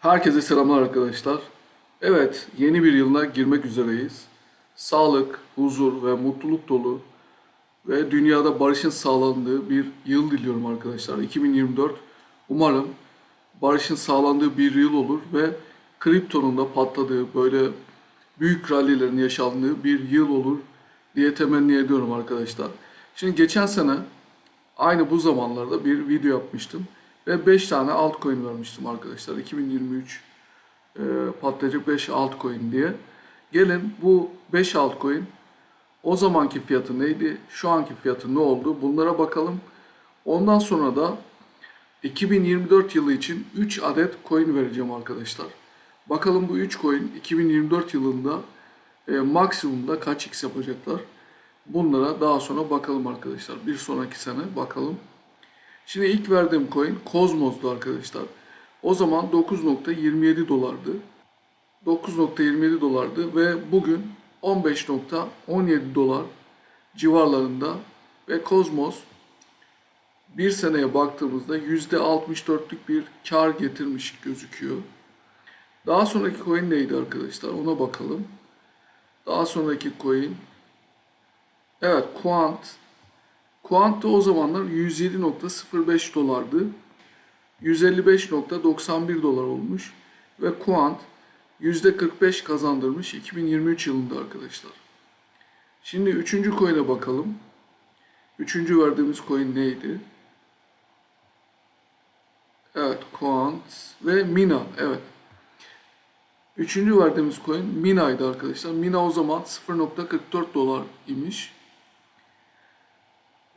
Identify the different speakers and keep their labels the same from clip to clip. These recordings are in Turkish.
Speaker 1: Herkese selamlar arkadaşlar. Evet, yeni bir yılına girmek üzereyiz. Sağlık, huzur ve mutluluk dolu ve dünyada barışın sağlandığı bir yıl diliyorum arkadaşlar. 2024 umarım barışın sağlandığı bir yıl olur ve kriptonun da patladığı böyle büyük rallilerin yaşandığı bir yıl olur diye temenni ediyorum arkadaşlar. Şimdi geçen sene aynı bu zamanlarda bir video yapmıştım ve 5 tane altcoin vermiştim arkadaşlar. 2023 e, patlayacak 5 altcoin diye. Gelin bu 5 altcoin o zamanki fiyatı neydi, şu anki fiyatı ne oldu bunlara bakalım. Ondan sonra da 2024 yılı için 3 adet coin vereceğim arkadaşlar. Bakalım bu 3 coin 2024 yılında e, maksimumda kaç x yapacaklar. Bunlara daha sonra bakalım arkadaşlar. Bir sonraki sene bakalım. Şimdi ilk verdiğim coin Cosmos'du arkadaşlar. O zaman 9.27 dolardı. 9.27 dolardı ve bugün 15.17 dolar civarlarında ve Cosmos bir seneye baktığımızda %64'lük bir kar getirmiş gözüküyor. Daha sonraki coin neydi arkadaşlar? Ona bakalım. Daha sonraki coin Evet, Quant. Quant da o zamanlar 107.05 dolardı. 155.91 dolar olmuş ve Quant %45 kazandırmış 2023 yılında arkadaşlar. Şimdi üçüncü coin'e bakalım. Üçüncü verdiğimiz coin neydi? Evet, Quant ve Mina. Evet. Üçüncü verdiğimiz coin Mina'ydı arkadaşlar. Mina o zaman 0.44 dolar imiş.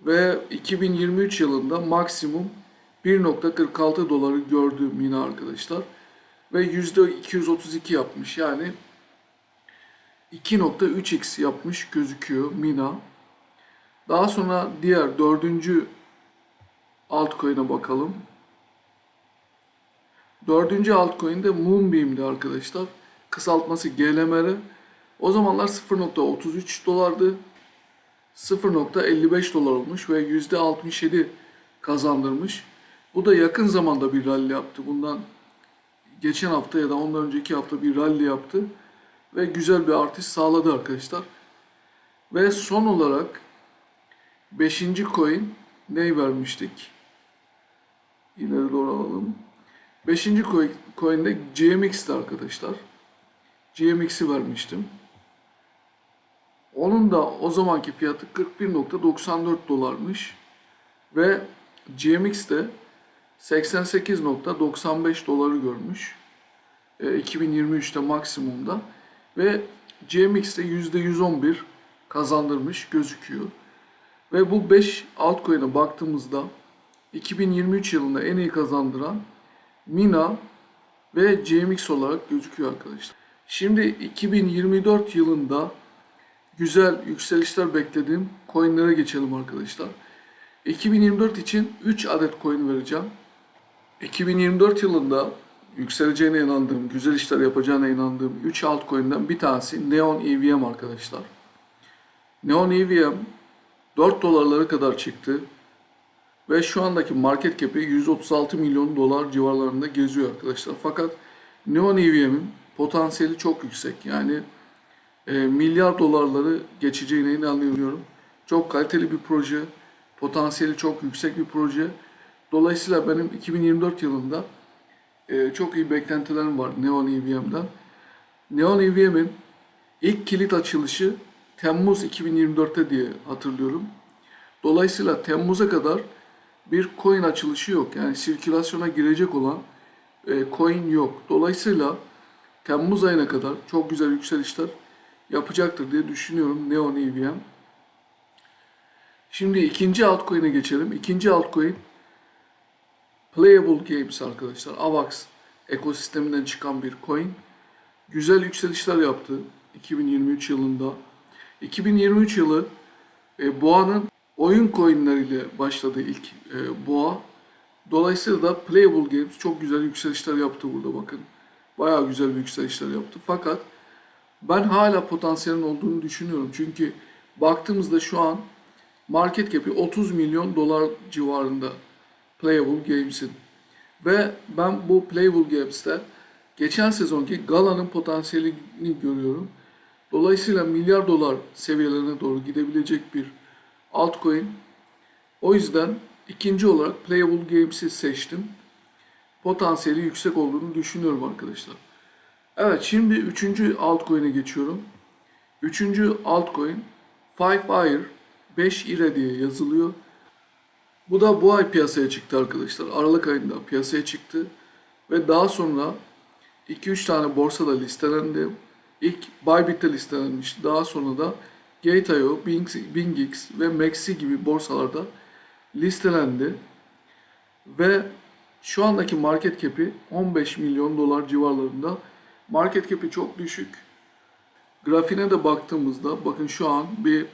Speaker 1: Ve 2023 yılında maksimum 1.46 doları gördü Mina arkadaşlar. Ve %232 yapmış. Yani 2.3x yapmış gözüküyor Mina. Daha sonra diğer dördüncü altcoin'e bakalım. Dördüncü altcoin de Moonbeam'di arkadaşlar. Kısaltması GLMR. O zamanlar 0.33 dolardı. 0.55 dolar olmuş ve %67 kazandırmış. Bu da yakın zamanda bir rally yaptı. Bundan geçen hafta ya da ondan önceki hafta bir rally yaptı. Ve güzel bir artış sağladı arkadaşlar. Ve son olarak 5. coin ne vermiştik? İleri doğru alalım. Beşinci coin- coin'de GMX'ti arkadaşlar. GMX'i vermiştim. Onun da o zamanki fiyatı 41.94 dolarmış. Ve GMX de 88.95 doları görmüş. E, 2023'te maksimumda. Ve GMX de %111 kazandırmış gözüküyor. Ve bu 5 altcoin'e baktığımızda 2023 yılında en iyi kazandıran Mina ve GMX olarak gözüküyor arkadaşlar. Şimdi 2024 yılında güzel yükselişler beklediğim coinlere geçelim arkadaşlar. 2024 için 3 adet coin vereceğim. 2024 yılında yükseleceğine inandığım, güzel işler yapacağına inandığım 3 altcoin'den bir tanesi Neon EVM arkadaşlar. Neon EVM 4 dolarlara kadar çıktı. Ve şu andaki market cap'i 136 milyon dolar civarlarında geziyor arkadaşlar. Fakat Neon EVM'in potansiyeli çok yüksek. Yani e, milyar dolarları geçeceğine inanıyorum. Çok kaliteli bir proje. Potansiyeli çok yüksek bir proje. Dolayısıyla benim 2024 yılında e, çok iyi beklentilerim var Neon EVM'den. Neon EVM'in ilk kilit açılışı Temmuz 2024'te diye hatırlıyorum. Dolayısıyla Temmuz'a kadar bir coin açılışı yok. Yani sirkülasyona girecek olan e, coin yok. Dolayısıyla Temmuz ayına kadar çok güzel yükselişler yapacaktır diye düşünüyorum Neon EVM. Şimdi ikinci altcoin'e geçelim. İkinci altcoin Playable Games arkadaşlar. AVAX ekosisteminden çıkan bir coin. Güzel yükselişler yaptı 2023 yılında. 2023 yılı e, Boğa'nın oyun coinleriyle başladı ilk e, Boğa. Dolayısıyla da Playable Games çok güzel yükselişler yaptı burada bakın. Bayağı güzel bir yükselişler yaptı. Fakat ben hala potansiyelin olduğunu düşünüyorum. Çünkü baktığımızda şu an market cap'i 30 milyon dolar civarında Playable Games'in. Ve ben bu Playable Games'te geçen sezonki Gala'nın potansiyelini görüyorum. Dolayısıyla milyar dolar seviyelerine doğru gidebilecek bir altcoin. O yüzden ikinci olarak Playable Games'i seçtim. Potansiyeli yüksek olduğunu düşünüyorum arkadaşlar. Evet şimdi üçüncü altcoin'e geçiyorum. Üçüncü altcoin Five Fire 5 ire diye yazılıyor. Bu da bu ay piyasaya çıktı arkadaşlar. Aralık ayında piyasaya çıktı. Ve daha sonra 2-3 tane borsada listelendi. İlk Bybit'te listelenmişti. Daha sonra da Gate.io, Bing- BingX ve Maxi gibi borsalarda listelendi. Ve şu andaki market cap'i 15 milyon dolar civarlarında. Market cap'i çok düşük. Grafiğine de baktığımızda bakın şu an bir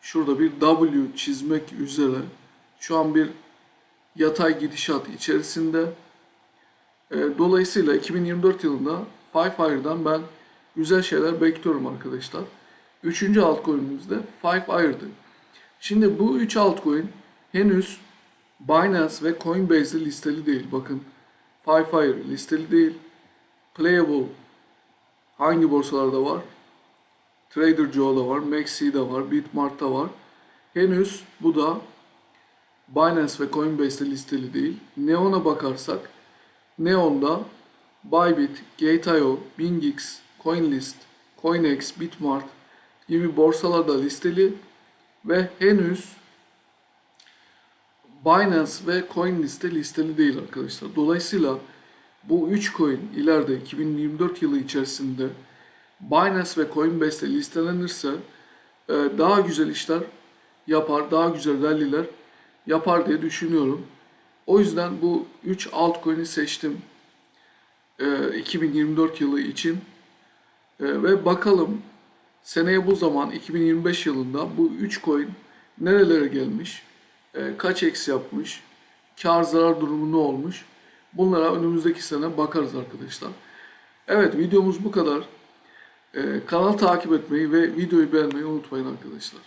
Speaker 1: şurada bir W çizmek üzere şu an bir yatay gidişat içerisinde. E, dolayısıyla 2024 yılında Five Fire'dan ben güzel şeyler bekliyorum arkadaşlar. Üçüncü altcoin'imiz de Five Fire'dı. Şimdi bu üç altcoin henüz Binance ve Coinbase'de listeli değil. Bakın Five Fire listeli değil. Playable hangi borsalarda var? Trader Joe'da var, Maxi'de var, Bitmart'ta var. Henüz bu da Binance ve Coinbase'de listeli değil. Neon'a bakarsak Neon'da Bybit, Gate.io, BingX, CoinList, CoinEx, Bitmart gibi borsalarda listeli ve henüz Binance ve CoinList'te listeli değil arkadaşlar. Dolayısıyla bu 3 coin ileride 2024 yılı içerisinde Binance ve Coinbase'te listelenirse e, daha güzel işler yapar, daha güzel rally'ler yapar diye düşünüyorum. O yüzden bu 3 altcoin'i seçtim e, 2024 yılı için. E, ve bakalım seneye bu zaman 2025 yılında bu 3 coin nerelere gelmiş, e, kaç eksi yapmış, kar zarar durumu ne olmuş bunlara önümüzdeki sene bakarız arkadaşlar. Evet videomuz bu kadar. E, kanal takip etmeyi ve videoyu beğenmeyi unutmayın arkadaşlar.